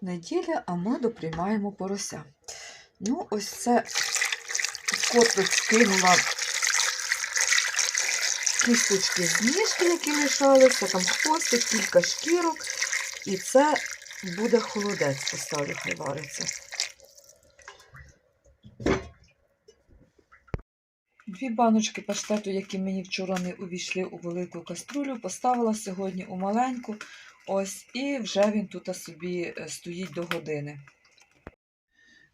неділя, а ми доприймаємо порося. Ну, ось це котик скинула кісточки з ніжки, які лишалися, там хвостик, кілька шкірок. І це буде холодець, поставлю, хай вариться. Дві баночки паштету, які мені вчора не увійшли у велику каструлю, поставила сьогодні у маленьку. Ось, і вже він тут собі е, стоїть до години.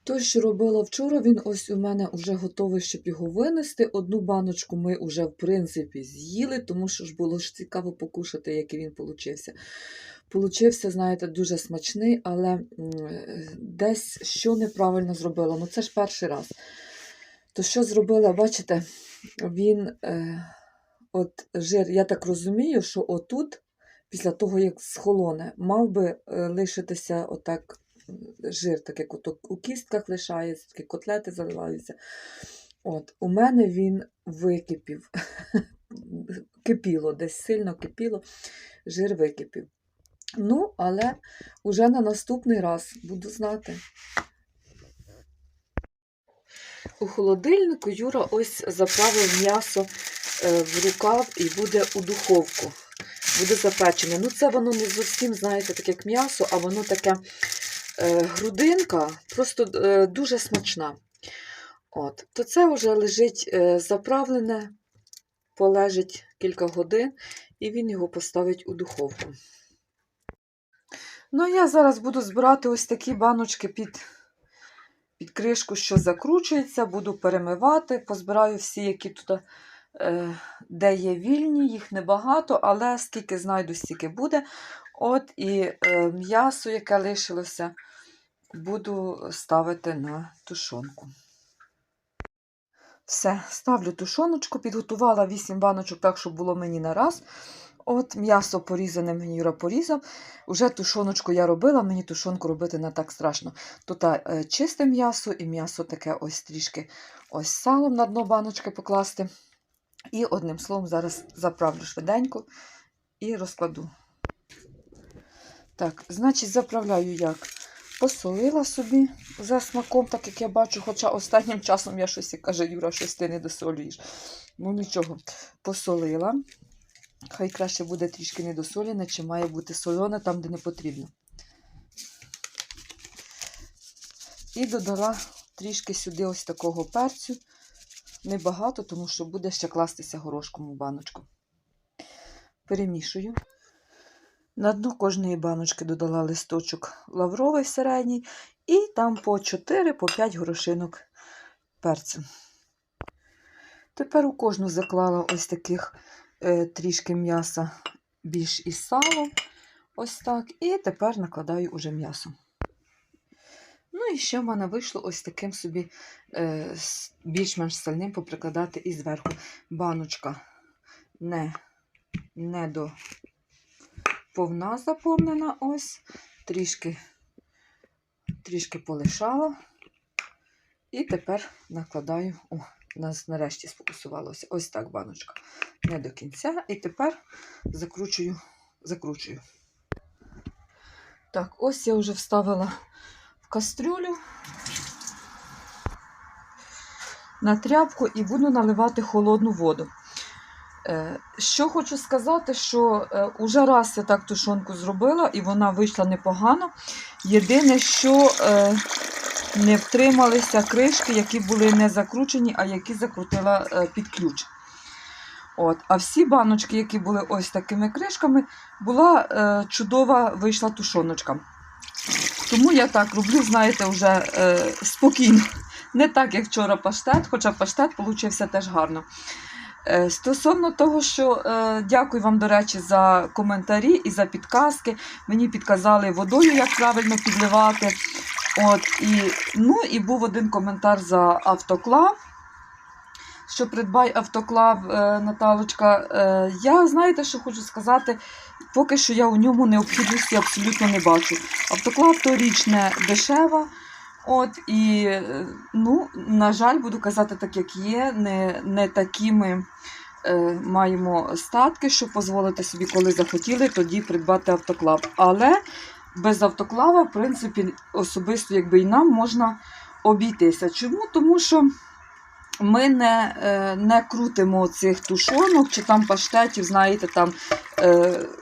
Той, що робила вчора, він ось у мене вже готовий, щоб його винести. Одну баночку ми вже, в принципі, з'їли, тому що ж було ж цікаво покушати, який він получився. Получився, знаєте, дуже смачний, але десь що неправильно зробила. Ну, це ж перший раз. То що зробила, бачите, він, е, от жир, я так розумію, що отут, після того, як схолоне, мав би е, лишитися отак жир, так як от у кістках лишається, такі котлети заливаються. От, у мене він википів. Кипіло, десь сильно кипіло, жир википів. Ну, але уже на наступний раз буду знати. У холодильнику Юра ось заправив м'ясо е, в рукав і буде у духовку. Буде запечене. Ну, це воно не зовсім, знаєте, таке як м'ясо, а воно таке е, грудинка, просто е, дуже смачна. От. То це вже лежить е, заправлене, полежить кілька годин, і він його поставить у духовку. Ну, я зараз буду збирати ось такі баночки під під кришку, що закручується, буду перемивати, позбираю всі, які тут де є вільні, їх небагато, але скільки знайду, стільки буде. От і е, м'ясо, яке лишилося, буду ставити на тушонку. Все, ставлю тушоночку, підготувала 8 баночок так, щоб було мені на раз. От м'ясо порізане, мені Юра порізав. Уже тушоночку я робила, мені тушонку робити не так страшно. Тут е, чисте м'ясо і м'ясо таке ось трішки ось салом на дно баночки покласти. І одним словом, зараз заправлю швиденько і розкладу. Так, значить, заправляю як. Посолила собі за смаком, так як я бачу, хоча останнім часом я щось каже, Юра, щось ти не досолюєш. Ну нічого, посолила. Хай краще буде трішки недосолене, чи має бути солене там, де не потрібно. І додала трішки сюди ось такого перцю. Небагато, тому що буде ще кластися горошком у баночку. Перемішую. На дно кожної баночки додала листочок лавровий середній, і там по 4-5 горошинок перцю. Тепер у кожну заклала ось таких е, трішки м'яса більш із салом. Ось так. І тепер накладаю уже м'ясо. Ну і ще в мене вийшло ось таким собі е, більш-менш сальним поприкладати і зверху. Баночка не, не до повна заповнена ось. Трішки, трішки полишала. І тепер накладаю. О, нас нарешті сфокусувалося. Ось так баночка. Не до кінця. І тепер закручую, закручую. Так, ось я вже вставила кастрюлю на тряпку і буду наливати холодну воду. Е, Що хочу сказати, що е, уже раз я так тушонку зробила, і вона вийшла непогано. Єдине, що е, не втрималися кришки, які були не закручені, а які закрутила е, під ключ. От. А всі баночки, які були ось такими кришками, була е, чудова вийшла тушоночка. Тому я так роблю, знаєте, вже е, спокійно. Не так, як вчора паштет, хоча паштет получився теж гарно. Е, Стосовно того, що е, дякую вам, до речі, за коментарі і за підказки. Мені підказали водою, як правильно підливати. От, і, ну, і був один коментар за автоклав. Що придбай автоклав, е, Наталочка. Е, я знаєте, що хочу сказати, поки що я у ньому необхідності абсолютно не бачу. Автоклав то річ дешева. От, і, е, ну, на жаль, буду казати так, як є, не, не такі е, маємо статки, щоб дозволити собі, коли захотіли, тоді придбати автоклав. Але без автоклава, в принципі, особисто якби і нам можна обійтися. Чому? Тому що ми не, е, не крутимо цих тушонок чи там паштетів, знаєте, там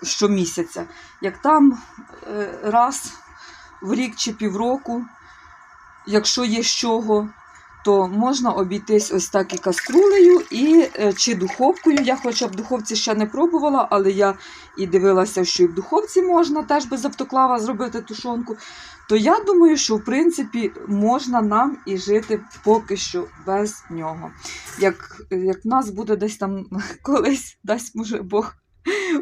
щомісяця. Як там е, раз в рік чи півроку, якщо є з чого, то можна обійтись ось так і каструлею, і, е, чи духовкою. Я хоча б духовці ще не пробувала, але я і дивилася, що і в духовці можна теж без автоклава зробити тушонку. То я думаю, що в принципі можна нам і жити поки що без нього. Як, як нас буде десь там колись, дасть може Бог.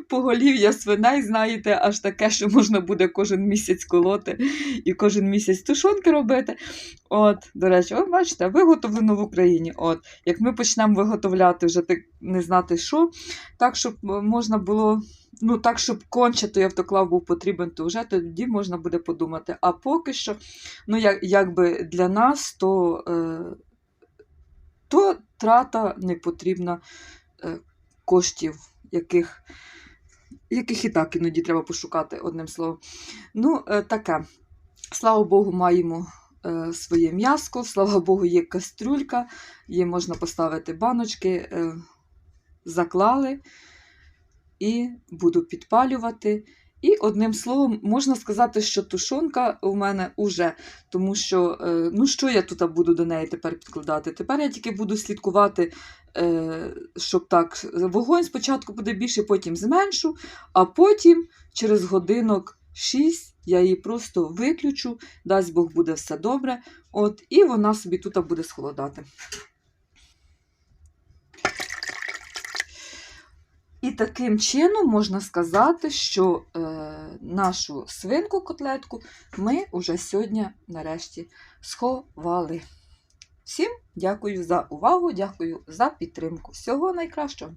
Поголів'я свиней, знаєте, аж таке, що можна буде кожен місяць колоти і кожен місяць тушонки робити. От, до речі, ви бачите, виготовлено в Україні. От, як ми почнемо виготовляти вже так не знати що, так, щоб е, можна було, ну так, щоб конче той автоклав був потрібен, то вже тоді можна буде подумати. А поки що, ну як, якби для нас, то, е, то трата не потрібна е, коштів, яких. Яких і так іноді треба пошукати одним словом. Ну, е, таке. Слава Богу, маємо е, своє м'яско, слава Богу, є кастрюлька, її можна поставити баночки, е, заклали і буду підпалювати. І одним словом, можна сказати, що тушонка у мене уже, тому що, е, ну що я тут буду до неї тепер підкладати? Тепер я тільки буду слідкувати, е, щоб так, вогонь спочатку буде більше, потім зменшу, а потім через годинок 6 я її просто виключу, дасть Бог буде все добре. От, і вона собі тут буде схолодати. І таким чином можна сказати, що е, нашу свинку котлетку ми вже сьогодні нарешті сховали. Всім дякую за увагу, дякую за підтримку. Всього найкращого!